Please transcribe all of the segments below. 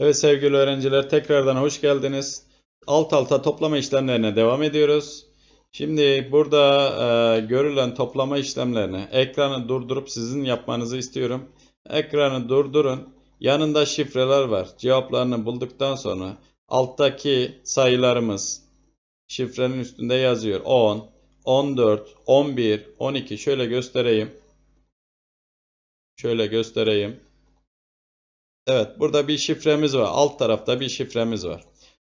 Evet sevgili öğrenciler tekrardan hoş geldiniz. Alt alta toplama işlemlerine devam ediyoruz. Şimdi burada e, görülen toplama işlemlerini ekranı durdurup sizin yapmanızı istiyorum. Ekranı durdurun. Yanında şifreler var. Cevaplarını bulduktan sonra alttaki sayılarımız şifrenin üstünde yazıyor. 10, 14, 11, 12 şöyle göstereyim. Şöyle göstereyim. Evet, burada bir şifremiz var. Alt tarafta bir şifremiz var.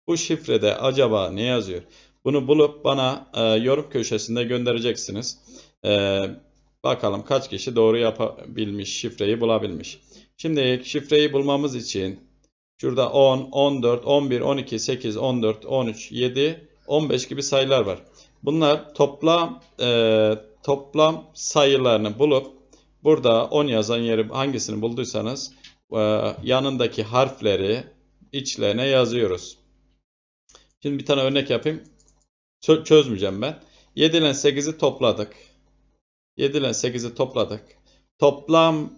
Bu şifrede acaba ne yazıyor? Bunu bulup bana e, yorum köşesinde göndereceksiniz. E, bakalım kaç kişi doğru yapabilmiş, şifreyi bulabilmiş. Şimdi şifreyi bulmamız için şurada 10, 14, 11, 12, 8, 14, 13, 7, 15 gibi sayılar var. Bunlar toplam e, toplam sayılarını bulup burada 10 yazan yeri hangisini bulduysanız yanındaki harfleri içlerine yazıyoruz. Şimdi bir tane örnek yapayım. Çö- çözmeyeceğim ben. 7 ile 8'i topladık. 7 ile 8'i topladık. Toplam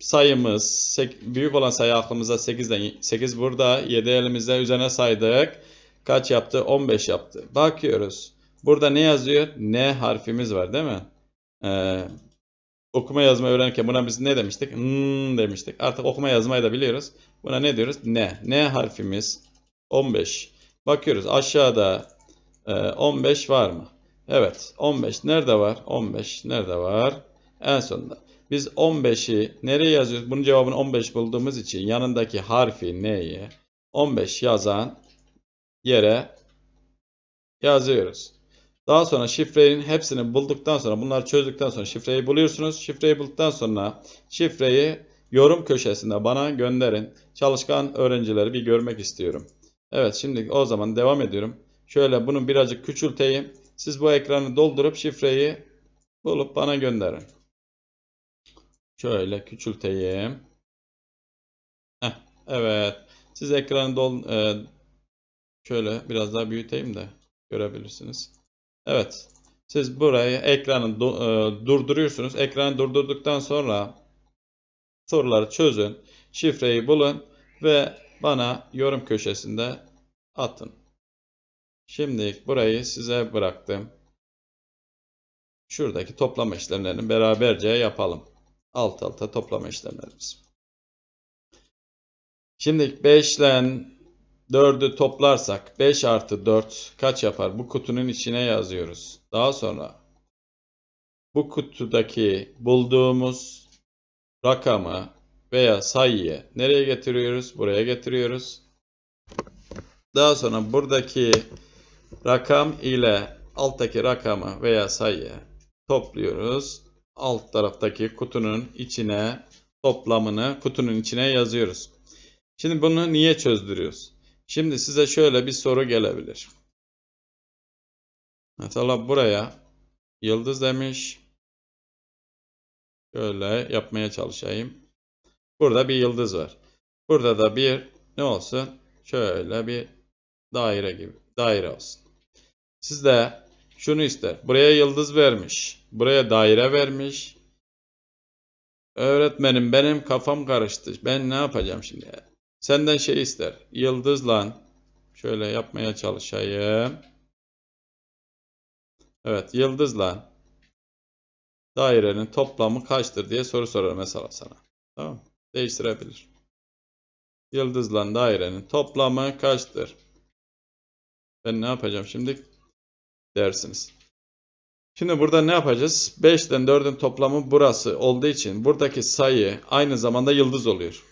sayımız büyük olan sayı aklımızda 8'den 8 burada 7 elimizde üzerine saydık. Kaç yaptı? 15 yaptı. Bakıyoruz. Burada ne yazıyor? N harfimiz var değil mi? Ee, okuma yazma öğrenirken buna biz ne demiştik? Hmm demiştik. Artık okuma yazmayı da biliyoruz. Buna ne diyoruz? N. N harfimiz 15. Bakıyoruz aşağıda e, 15 var mı? Evet 15 nerede var? 15 nerede var? En sonunda. Biz 15'i nereye yazıyoruz? Bunun cevabını 15 bulduğumuz için yanındaki harfi neyi? 15 yazan yere yazıyoruz. Daha sonra şifrenin hepsini bulduktan sonra bunları çözdükten sonra şifreyi buluyorsunuz. Şifreyi bulduktan sonra şifreyi yorum köşesinde bana gönderin. Çalışkan öğrencileri bir görmek istiyorum. Evet şimdi o zaman devam ediyorum. Şöyle bunu birazcık küçülteyim. Siz bu ekranı doldurup şifreyi bulup bana gönderin. Şöyle küçülteyim. Heh, evet. Siz ekranı dol e, şöyle biraz daha büyüteyim de görebilirsiniz. Evet. Siz burayı ekranı e, durduruyorsunuz. Ekranı durdurduktan sonra soruları çözün. Şifreyi bulun ve bana yorum köşesinde atın. Şimdi burayı size bıraktım. Şuradaki toplama işlemlerini beraberce yapalım. Alt alta toplama işlemlerimiz. Şimdi 5 ile 4'ü toplarsak 5 artı 4 kaç yapar? Bu kutunun içine yazıyoruz. Daha sonra bu kutudaki bulduğumuz rakamı veya sayıyı nereye getiriyoruz? Buraya getiriyoruz. Daha sonra buradaki rakam ile alttaki rakamı veya sayıyı topluyoruz. Alt taraftaki kutunun içine toplamını kutunun içine yazıyoruz. Şimdi bunu niye çözdürüyoruz? Şimdi size şöyle bir soru gelebilir. Mesela buraya yıldız demiş. Şöyle yapmaya çalışayım. Burada bir yıldız var. Burada da bir ne olsun? Şöyle bir daire gibi. Daire olsun. Siz de şunu ister. Buraya yıldız vermiş. Buraya daire vermiş. Öğretmenim benim kafam karıştı. Ben ne yapacağım şimdi? Senden şey ister. Yıldızla şöyle yapmaya çalışayım. Evet, yıldızla dairenin toplamı kaçtır diye soru sorar mesela sana. Tamam? Değiştirebilir. Yıldızla dairenin toplamı kaçtır? Ben ne yapacağım şimdi? Dersiniz. Şimdi burada ne yapacağız? 5 ile 4'ün toplamı burası olduğu için buradaki sayı aynı zamanda yıldız oluyor.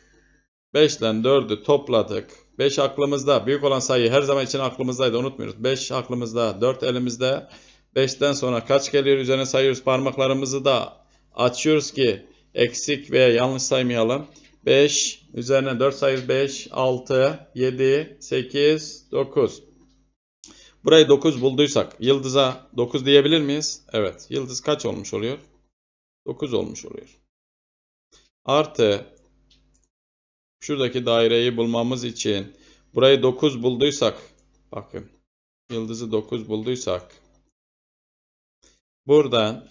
5 ile 4'ü topladık. 5 aklımızda. Büyük olan sayı her zaman için aklımızdaydı unutmuyoruz. 5 aklımızda, 4 elimizde. 5'ten sonra kaç geliyor üzerine sayıyoruz. Parmaklarımızı da açıyoruz ki eksik veya yanlış saymayalım. 5 üzerine 4 sayıyoruz. 5, 6, 7, 8, 9. Burayı 9 bulduysak yıldıza 9 diyebilir miyiz? Evet. Yıldız kaç olmuş oluyor? 9 olmuş oluyor. Artı şuradaki daireyi bulmamız için burayı 9 bulduysak bakın yıldızı 9 bulduysak buradan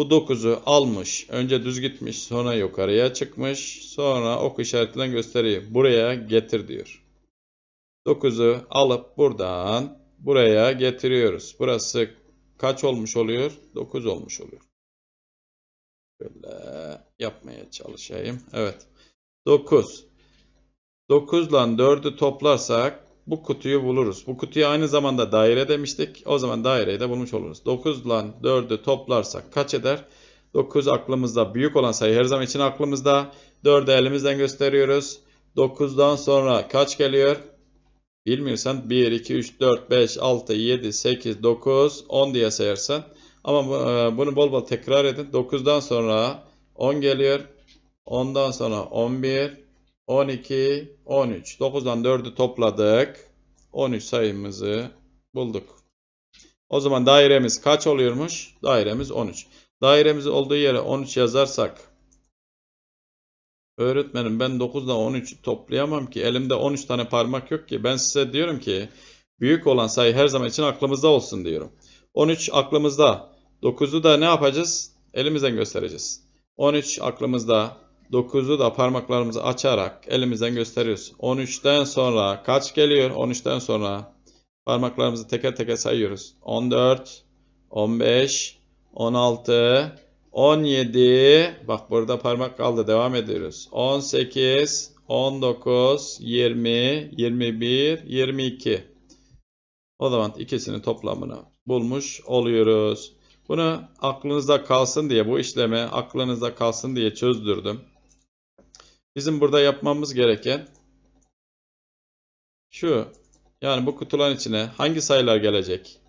Bu 9'u almış. Önce düz gitmiş. Sonra yukarıya çıkmış. Sonra ok işaretiyle gösteriyor. Buraya getir diyor. 9'u alıp buradan buraya getiriyoruz. Burası kaç olmuş oluyor? 9 olmuş oluyor. Böyle yapmaya çalışayım. Evet. 9. 9 ile 4'ü toplarsak bu kutuyu buluruz. Bu kutuya aynı zamanda daire demiştik. O zaman daireyi de bulmuş oluruz. 9 ile 4'ü toplarsak kaç eder? 9 aklımızda. Büyük olan sayı her zaman için aklımızda. 4'ü elimizden gösteriyoruz. 9'dan sonra kaç geliyor? Bilmiyorsan 1, 2, 3, 4, 5, 6, 7, 8, 9, 10 diye sayarsan. Ama e, bunu bol bol tekrar edin. 9'dan sonra 10 geliyor. 10'dan sonra 11, 12, 13. 9'dan 4'ü topladık. 13 sayımızı bulduk. O zaman dairemiz kaç oluyormuş? Dairemiz 13. Dairemiz olduğu yere 13 yazarsak Öğretmenim ben 9'da 13'ü toplayamam ki. Elimde 13 tane parmak yok ki. Ben size diyorum ki büyük olan sayı her zaman için aklımızda olsun diyorum. 13 aklımızda. 9'u da ne yapacağız? Elimizden göstereceğiz. 13 aklımızda. 9'u da parmaklarımızı açarak elimizden gösteriyoruz. 13'ten sonra kaç geliyor? 13'ten sonra parmaklarımızı teker teker sayıyoruz. 14, 15, 16, 17, bak burada parmak kaldı devam ediyoruz. 18, 19, 20, 21, 22. O zaman ikisinin toplamını bulmuş oluyoruz. Bunu aklınızda kalsın diye bu işlemi aklınızda kalsın diye çözdürdüm. Bizim burada yapmamız gereken şu. Yani bu kutuların içine hangi sayılar gelecek?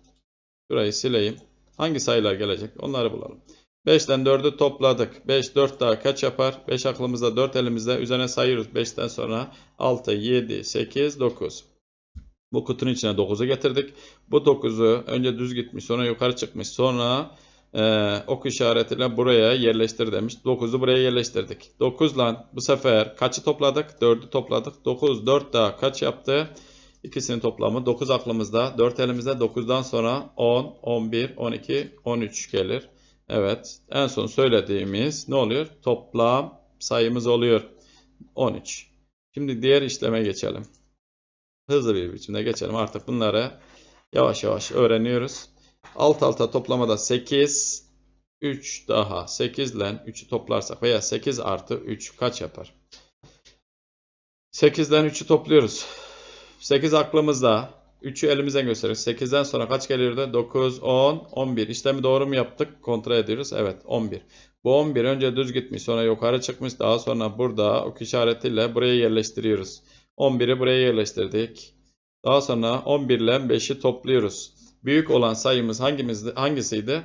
Şurayı sileyim. Hangi sayılar gelecek? Onları bulalım. 5'ten 4'ü topladık. 5, 4 daha kaç yapar? 5 aklımızda, 4 elimizde. Üzerine sayıyoruz. 5'ten sonra 6, 7, 8, 9. Bu kutunun içine 9'u getirdik. Bu 9'u önce düz gitmiş, sonra yukarı çıkmış, sonra e, ok işaretiyle buraya yerleştir demiş. 9'u buraya yerleştirdik. 9 lan bu sefer kaçı topladık? 4'ü topladık. 9, 4 daha kaç yaptı? İkisinin toplamı 9 aklımızda, 4 elimizde. 9'dan sonra 10, 11, 12, 13 gelir. Evet, en son söylediğimiz ne oluyor? Toplam sayımız oluyor 13. Şimdi diğer işleme geçelim. Hızlı bir biçimde geçelim. Artık bunları yavaş yavaş öğreniyoruz. Alt alta toplamada 8, 3 daha 8 ile 3'ü toplarsak veya 8 artı 3 kaç yapar? 8'den 3'ü topluyoruz. 8 aklımızda. 3'ü elimizden gösteriyoruz. 8'den sonra kaç geliyordu? 9, 10, 11. İşlemi doğru mu yaptık? Kontrol ediyoruz. Evet 11. Bu 11 önce düz gitmiş sonra yukarı çıkmış. Daha sonra burada ok işaretiyle buraya yerleştiriyoruz. 11'i buraya yerleştirdik. Daha sonra 11 ile 5'i topluyoruz. Büyük olan sayımız hangimizdi, hangisiydi?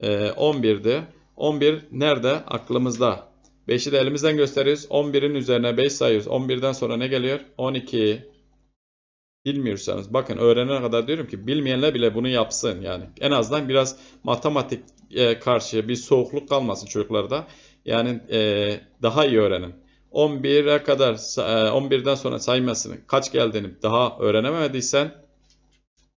Ee, 11'di. 11 nerede? Aklımızda. 5'i de elimizden gösteriyoruz. 11'in üzerine 5 sayıyoruz. 11'den sonra ne geliyor? 12. Bilmiyorsanız bakın öğrenene kadar diyorum ki bilmeyenler bile bunu yapsın yani. En azından biraz matematik e, karşı bir soğukluk kalmasın çocuklarda. Yani e, daha iyi öğrenin. 11'e kadar sa- e, 11'den sonra saymasını kaç geldiğini daha öğrenemediysen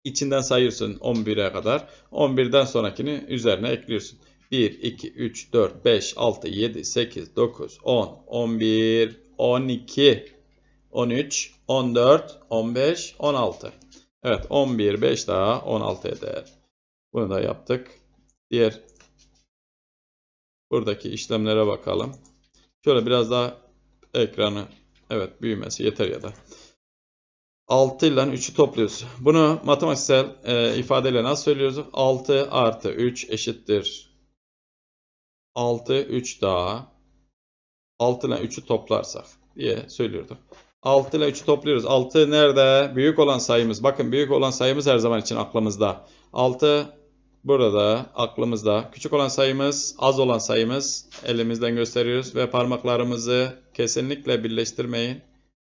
içinden sayıyorsun 11'e kadar. 11'den sonrakini üzerine ekliyorsun. 1, 2, 3, 4, 5, 6, 7, 8, 9, 10, 11, 12, 13, 14, 15, 16. Evet 11, 5 daha 16 eder. Bunu da yaptık. Diğer buradaki işlemlere bakalım. Şöyle biraz daha ekranı evet büyümesi yeter ya da. 6 ile 3'ü topluyoruz. Bunu matematiksel e, ifadeyle nasıl söylüyoruz? 6 artı 3 eşittir. 6, 3 daha. 6 ile 3'ü toplarsak diye söylüyorduk. 6 ile 3'ü topluyoruz. 6 nerede? Büyük olan sayımız. Bakın büyük olan sayımız her zaman için aklımızda. 6 burada aklımızda. Küçük olan sayımız, az olan sayımız elimizden gösteriyoruz ve parmaklarımızı kesinlikle birleştirmeyin.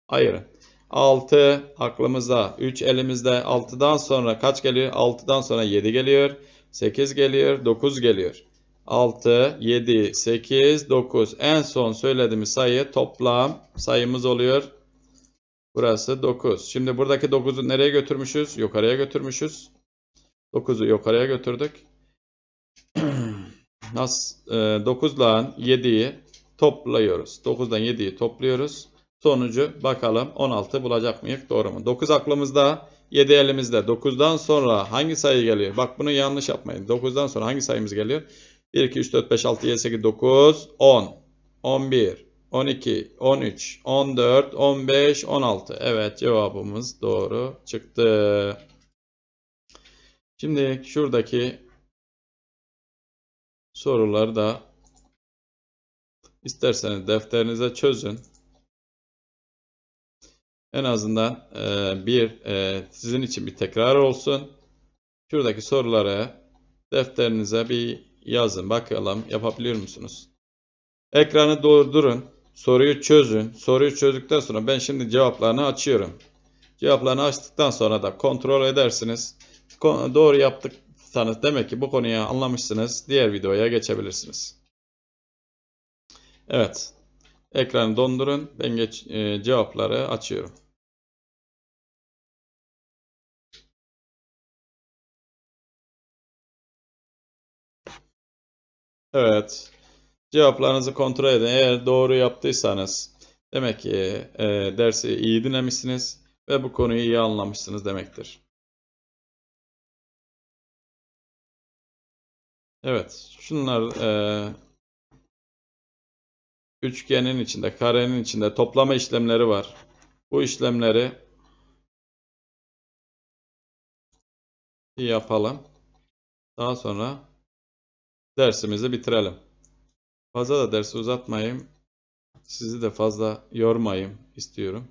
Ayırın. 6 aklımızda. 3 elimizde. 6'dan sonra kaç geliyor? 6'dan sonra 7 geliyor. 8 geliyor. 9 geliyor. 6, 7, 8, 9. En son söylediğimiz sayı toplam sayımız oluyor. Burası 9. Şimdi buradaki 9'u nereye götürmüşüz? Yukarıya götürmüşüz. 9'u yukarıya götürdük. Nasıl? 9'dan 7'yi topluyoruz. 9'dan 7'yi topluyoruz. Sonucu bakalım 16 bulacak mıyız? Doğru mu? 9 aklımızda, 7 elimizde. 9'dan sonra hangi sayı geliyor? Bak bunu yanlış yapmayın. 9'dan sonra hangi sayımız geliyor? 1, 2, 3, 4, 5, 6, 7, 8, 9, 10, 11, 12, 13, 14, 15, 16. Evet cevabımız doğru çıktı. Şimdi şuradaki soruları da isterseniz defterinize çözün. En azından e, bir e, sizin için bir tekrar olsun. Şuradaki soruları defterinize bir yazın. Bakalım yapabiliyor musunuz? Ekranı durdurun. Soruyu çözün. Soruyu çözdükten sonra ben şimdi cevaplarını açıyorum. Cevaplarını açtıktan sonra da kontrol edersiniz. Doğru yaptıksanız demek ki bu konuyu anlamışsınız. Diğer videoya geçebilirsiniz. Evet. Ekranı dondurun. Ben geç, e, cevapları açıyorum. Evet. Cevaplarınızı kontrol edin. Eğer doğru yaptıysanız demek ki e, dersi iyi dinlemişsiniz ve bu konuyu iyi anlamışsınız demektir. Evet. Şunlar e, üçgenin içinde, karenin içinde toplama işlemleri var. Bu işlemleri yapalım. Daha sonra dersimizi bitirelim. Fazla da dersi uzatmayayım. Sizi de fazla yormayayım istiyorum.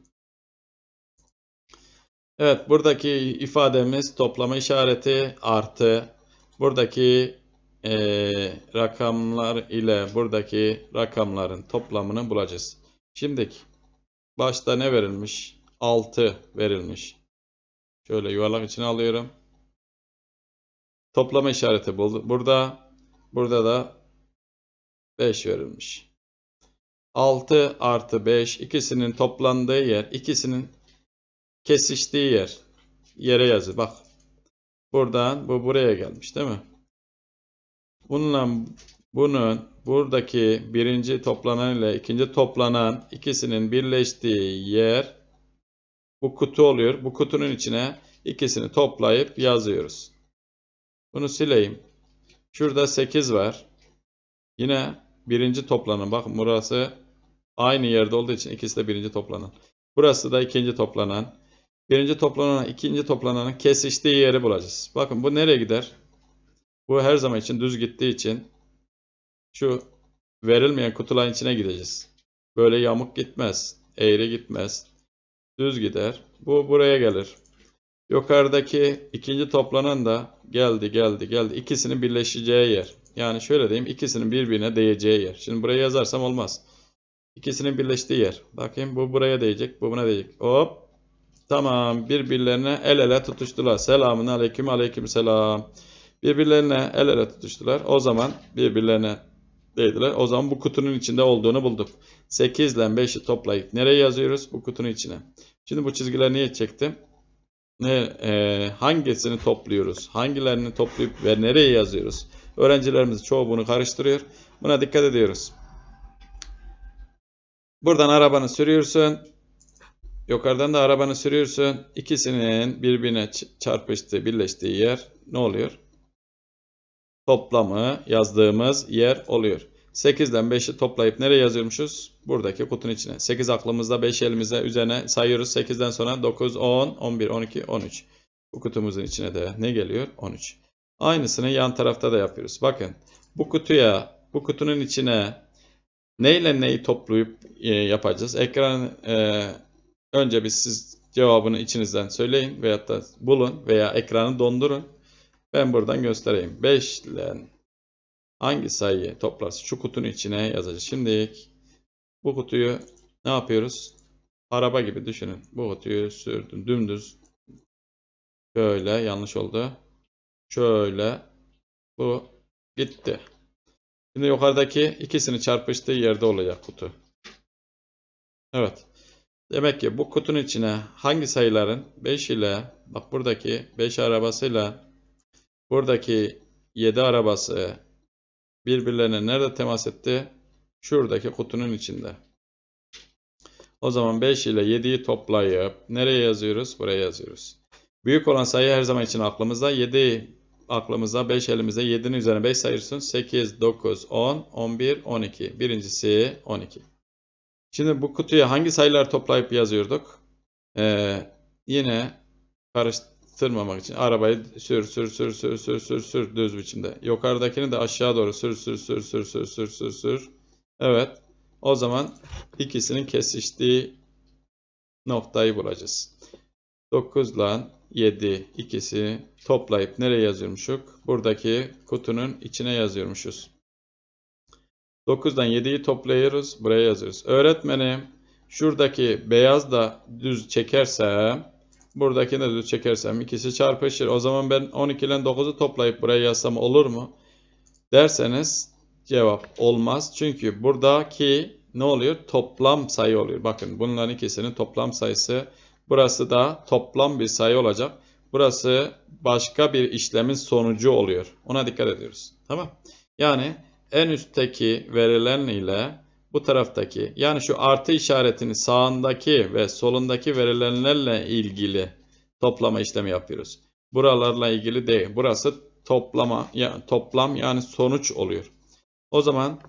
Evet, buradaki ifademiz toplama işareti artı. Buradaki eee, rakamlar ile buradaki rakamların toplamını bulacağız. Şimdi başta ne verilmiş? 6 verilmiş. Şöyle yuvarlak içine alıyorum. Toplama işareti buldu. Burada burada da 5 verilmiş. 6 artı 5 ikisinin toplandığı yer, ikisinin kesiştiği yer. Yere yazı. Bak. Buradan bu buraya gelmiş değil mi? Bununla bunun buradaki birinci toplanan ile ikinci toplanan ikisinin birleştiği yer bu kutu oluyor. Bu kutunun içine ikisini toplayıp yazıyoruz. Bunu sileyim. Şurada 8 var. Yine birinci toplanan. Bakın burası aynı yerde olduğu için ikisi de birinci toplanan. Burası da ikinci toplanan. Birinci toplanan, ikinci toplananın kesiştiği yeri bulacağız. Bakın bu nereye gider? Bu her zaman için düz gittiği için şu verilmeyen kutuların içine gideceğiz. Böyle yamuk gitmez. Eğri gitmez. Düz gider. Bu buraya gelir. Yukarıdaki ikinci toplanan da geldi geldi geldi. İkisinin birleşeceği yer. Yani şöyle diyeyim ikisinin birbirine değeceği yer. Şimdi buraya yazarsam olmaz. İkisinin birleştiği yer. Bakayım bu buraya değecek. Bu buna değecek. Hop. Tamam. Birbirlerine el ele tutuştular. Selamun aleyküm aleyküm selam. Birbirlerine el ele tutuştular. O zaman birbirlerine değdiler. O zaman bu kutunun içinde olduğunu bulduk. 8 ile 5'i toplayıp nereye yazıyoruz? Bu kutunun içine. Şimdi bu çizgileri niye çektim? Ne, e, hangisini topluyoruz? Hangilerini toplayıp ve nereye yazıyoruz? Öğrencilerimiz çoğu bunu karıştırıyor. Buna dikkat ediyoruz. Buradan arabanı sürüyorsun. Yukarıdan da arabanı sürüyorsun. İkisinin birbirine çarpıştığı, birleştiği yer ne oluyor? Toplamı yazdığımız yer oluyor. 8'den 5'i toplayıp nereye yazıyormuşuz? Buradaki kutunun içine. 8 aklımızda, 5 elimizde üzerine sayıyoruz. 8'den sonra 9, 10, 11, 12, 13. Bu kutumuzun içine de ne geliyor? 13. Aynısını yan tarafta da yapıyoruz. Bakın bu kutuya, bu kutunun içine neyle neyi toplayıp e, yapacağız? Ekran e, önce bir siz cevabını içinizden söyleyin veyahut da bulun veya ekranı dondurun. Ben buradan göstereyim. 5 ile hangi sayıyı toplarsa şu kutunun içine yazacağız. Şimdi bu kutuyu ne yapıyoruz? Araba gibi düşünün. Bu kutuyu sürdüm dümdüz. Şöyle yanlış oldu. Şöyle bu gitti. Şimdi yukarıdaki ikisini çarpıştığı yerde olacak kutu. Evet. Demek ki bu kutunun içine hangi sayıların 5 ile bak buradaki 5 arabasıyla buradaki 7 arabası birbirlerine nerede temas etti? Şuradaki kutunun içinde. O zaman 5 ile 7'yi toplayıp nereye yazıyoruz? Buraya yazıyoruz. Büyük olan sayı her zaman için aklımızda. 7 aklımızda 5 elimizde 7'nin üzerine 5 sayıyorsun. 8, 9, 10, 11, 12. Birincisi 12. Şimdi bu kutuya hangi sayılar toplayıp yazıyorduk? Ee, yine karıştırmamak için arabayı sür sür sür sür sür sür sür düz biçimde. Yukarıdakini de aşağı doğru sür sür sür sür sür sür sür sür. Evet. O zaman ikisinin kesiştiği noktayı bulacağız. 9 ile 7 ikisi toplayıp nereye yazıyormuşuk? Buradaki kutunun içine yazıyormuşuz. 9'dan 7'yi topluyoruz. Buraya yazıyoruz. Öğretmenim şuradaki beyaz da düz çekersem buradakini de çekersem ikisi çarpışır. O zaman ben 12 ile 9'u toplayıp buraya yazsam olur mu? Derseniz cevap olmaz. Çünkü buradaki ne oluyor? Toplam sayı oluyor. Bakın bunların ikisinin toplam sayısı. Burası da toplam bir sayı olacak. Burası başka bir işlemin sonucu oluyor. Ona dikkat ediyoruz. Tamam. Yani en üstteki verilen ile bu taraftaki yani şu artı işaretini sağındaki ve solundaki verilenlerle ilgili toplama işlemi yapıyoruz. Buralarla ilgili değil. Burası toplama yani toplam yani sonuç oluyor. O zaman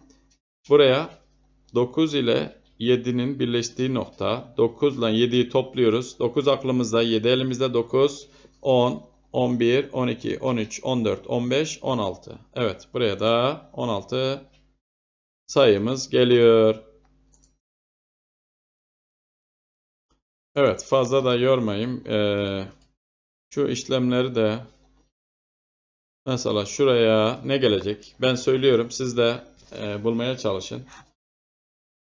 buraya 9 ile 7'nin birleştiği nokta 9 ile 7'yi topluyoruz. 9 aklımızda 7 elimizde 9 10 11 12 13 14 15 16. Evet buraya da 16 sayımız geliyor. Evet fazla da yormayayım. Ee, şu işlemleri de mesela şuraya ne gelecek? Ben söylüyorum siz de e, bulmaya çalışın.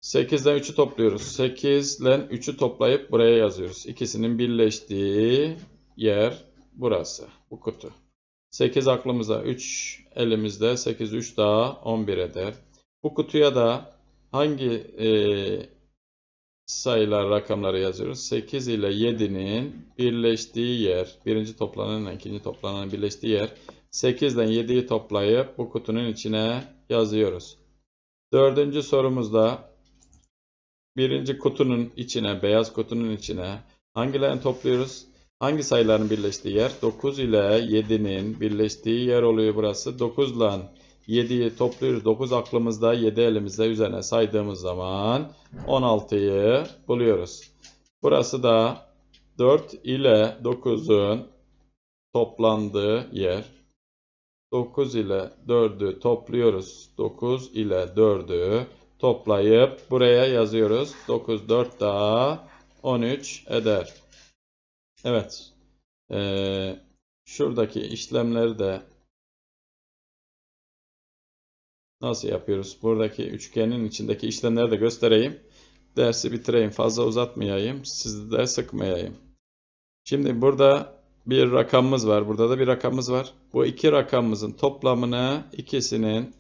8'den 3'ü topluyoruz. 8 ile 3'ü toplayıp buraya yazıyoruz. İkisinin birleştiği yer burası. Bu kutu. 8 aklımızda 3 elimizde. 8 3 daha 11 eder. Bu kutuya da hangi e, sayılar rakamları yazıyoruz? 8 ile 7'nin birleştiği yer. Birinci toplananla ikinci toplananın birleştiği yer. 8 ile 7'yi toplayıp bu kutunun içine yazıyoruz. Dördüncü sorumuzda birinci kutunun içine, beyaz kutunun içine hangilerini topluyoruz? Hangi sayıların birleştiği yer? 9 ile 7'nin birleştiği yer oluyor burası. 9 ile 7'yi topluyoruz. 9 aklımızda, 7 elimizde üzerine saydığımız zaman 16'yı buluyoruz. Burası da 4 ile 9'un toplandığı yer. 9 ile 4'ü topluyoruz. 9 ile 4'ü toplayıp buraya yazıyoruz. 9, 4 daha 13 eder. Evet. Ee, şuradaki işlemleri de nasıl yapıyoruz? Buradaki üçgenin içindeki işlemleri de göstereyim. Dersi bitireyim. Fazla uzatmayayım. Sizi de sıkmayayım. Şimdi burada bir rakamımız var. Burada da bir rakamımız var. Bu iki rakamımızın toplamını ikisinin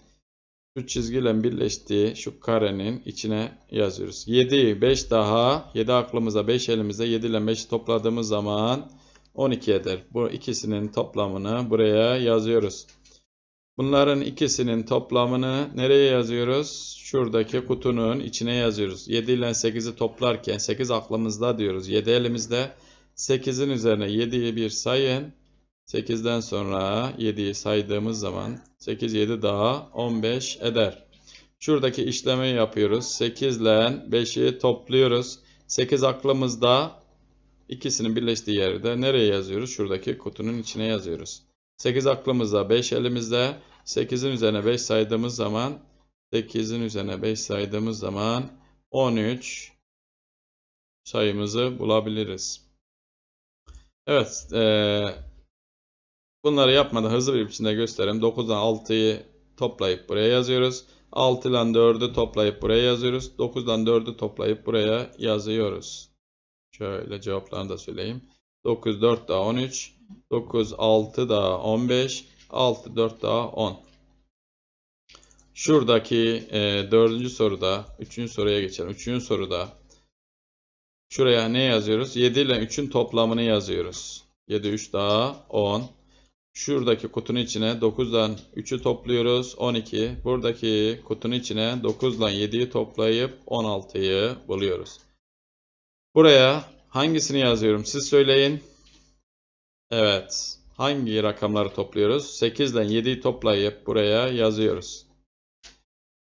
şu çizgiyle birleştiği şu karenin içine yazıyoruz. 7, 5 daha. 7 aklımızda 5 elimizde. 7 ile 5'i topladığımız zaman 12 eder. Bu ikisinin toplamını buraya yazıyoruz. Bunların ikisinin toplamını nereye yazıyoruz? Şuradaki kutunun içine yazıyoruz. 7 ile 8'i toplarken 8 aklımızda diyoruz. 7 elimizde. 8'in üzerine 7'yi bir sayın. 8'den sonra 7'yi saydığımız zaman 8, 7 daha 15 eder. Şuradaki işlemi yapıyoruz. 8 ile 5'i topluyoruz. 8 aklımızda ikisinin birleştiği yerde nereye yazıyoruz? Şuradaki kutunun içine yazıyoruz. 8 aklımızda 5 elimizde. 8'in üzerine 5 saydığımız zaman 8'in üzerine 5 saydığımız zaman 13 sayımızı bulabiliriz. Evet. Ee, bunları yapmadan hızlı bir biçimde göstereyim. 9'dan 6'yı toplayıp buraya yazıyoruz. 6 ile 4'ü toplayıp buraya yazıyoruz. 9'dan 4'ü toplayıp buraya yazıyoruz. Şöyle cevaplarını da söyleyeyim. 9, 4 daha 13. 9, 6 daha 15. 6, 4 daha 10. Şuradaki e, dördüncü soruda, üçüncü soruya geçelim. Üçüncü soruda şuraya ne yazıyoruz? 7 ile 3'ün toplamını yazıyoruz. 7, 3 daha 10. Şuradaki kutunun içine 9'dan 3'ü topluyoruz. 12. Buradaki kutunun içine 9'dan 7'yi toplayıp 16'yı buluyoruz. Buraya hangisini yazıyorum? Siz söyleyin. Evet. Hangi rakamları topluyoruz? 8 ile 7'yi toplayıp buraya yazıyoruz.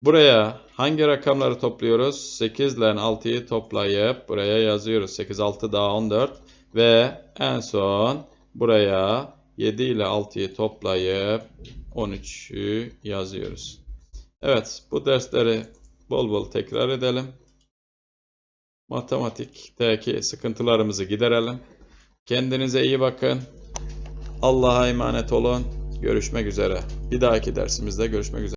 Buraya hangi rakamları topluyoruz? 8 ile 6'yı toplayıp buraya yazıyoruz. 8, 6 daha 14 ve en son buraya 7 ile 6'yı toplayıp 13'ü yazıyoruz. Evet, bu dersleri bol bol tekrar edelim. Matematikteki sıkıntılarımızı giderelim. Kendinize iyi bakın. Allah'a emanet olun. Görüşmek üzere. Bir dahaki dersimizde görüşmek üzere.